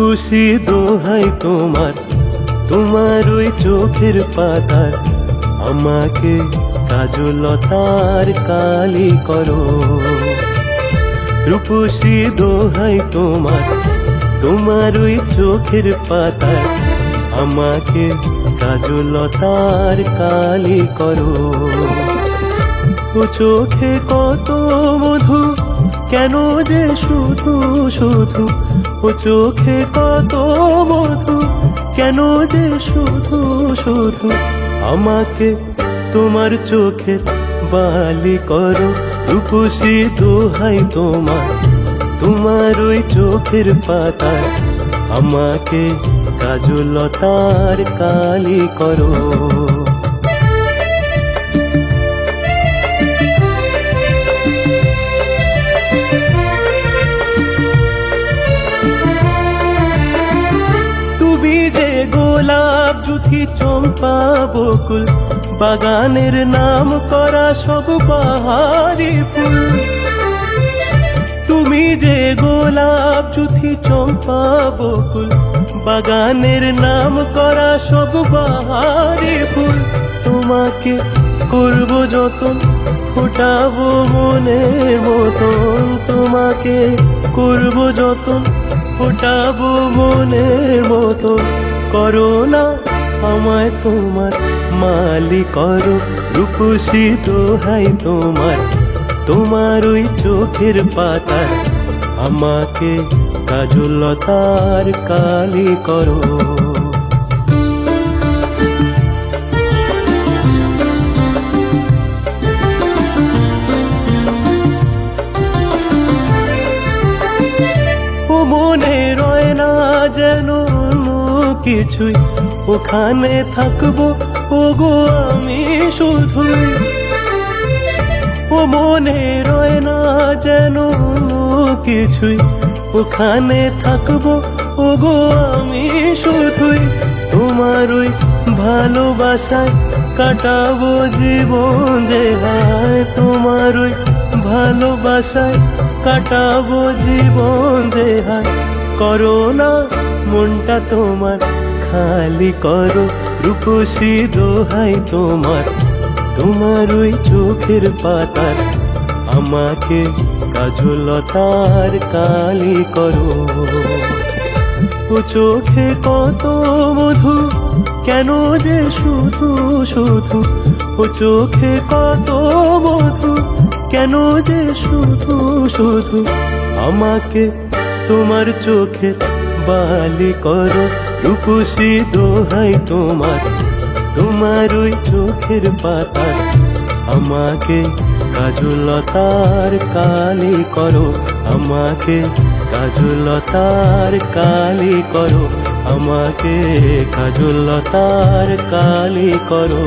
রূপসী দোহাই তোমার তোমার ওই চোখের পাতার। আমাকে কাজলতার কালি করো। রূপসী দোহাই তোমার তোমার ওই চোখের পাতার। আমাকে কাজলতার কালি করো। ও চোখে কত মধু, কেন যে শুধু শুধু ও চোখে কত মধু, কেন যে শুধু শুধু আমাকে তোমার চোখের বালি করো? রূপসী দোহাই তোমার তোমার ওই চোখের পাতা আমাকে কাজলতার কালি করো। জুথি চম্পা বকুল বাগানের নাম করা সব বাহারি ফুল। তুমি যে গোলাপ জুথি চম্পা বকুল বাগানের নাম করা সব বাহারি ফুল। তোমাকে করব যতন, ফোটাবো মনের মতন। তোমাকে করব যতন, ফোটাবো মনের মতন। করো না আমায় তোমার মালি করো রূপসী দোহাই তোমার তোমার ওই চোখের পাতা আমাকে কাজলতার কালি করো। মনে রয় না যেন কিছুই। ওখানে থাকব ও গো আমি শুধুই। ও মনে রয় না যেন কিছুই। ওখানে থাকব ও গো আমি শুধুই। তোমার ওই ভালোবাসায় কাটাবো জীবন যে হায়। তোমার ওই ভালোবাসায় কাটাবো জীবন যে হায়। করো না মনটা তোমার খালি করো, রূপসী দোহাই তোমার। তোমার ওই চোখের পাতার, আমাকে কাজলতার কালি করো। ও চোখে কত মধু, কেন যে শুধু শুধু? ও চোখে কত মধু, কেন যে শুধু শুধু? আমাকে তোমার চোখের বালি করো, রূপসী দোহাই তোমার তোমার ওই চোখের পাতা আমাকে কাজলতার কালি করো, আমাকে কাজলতার কালি করো, আমাকে কাজলতার কালি করো।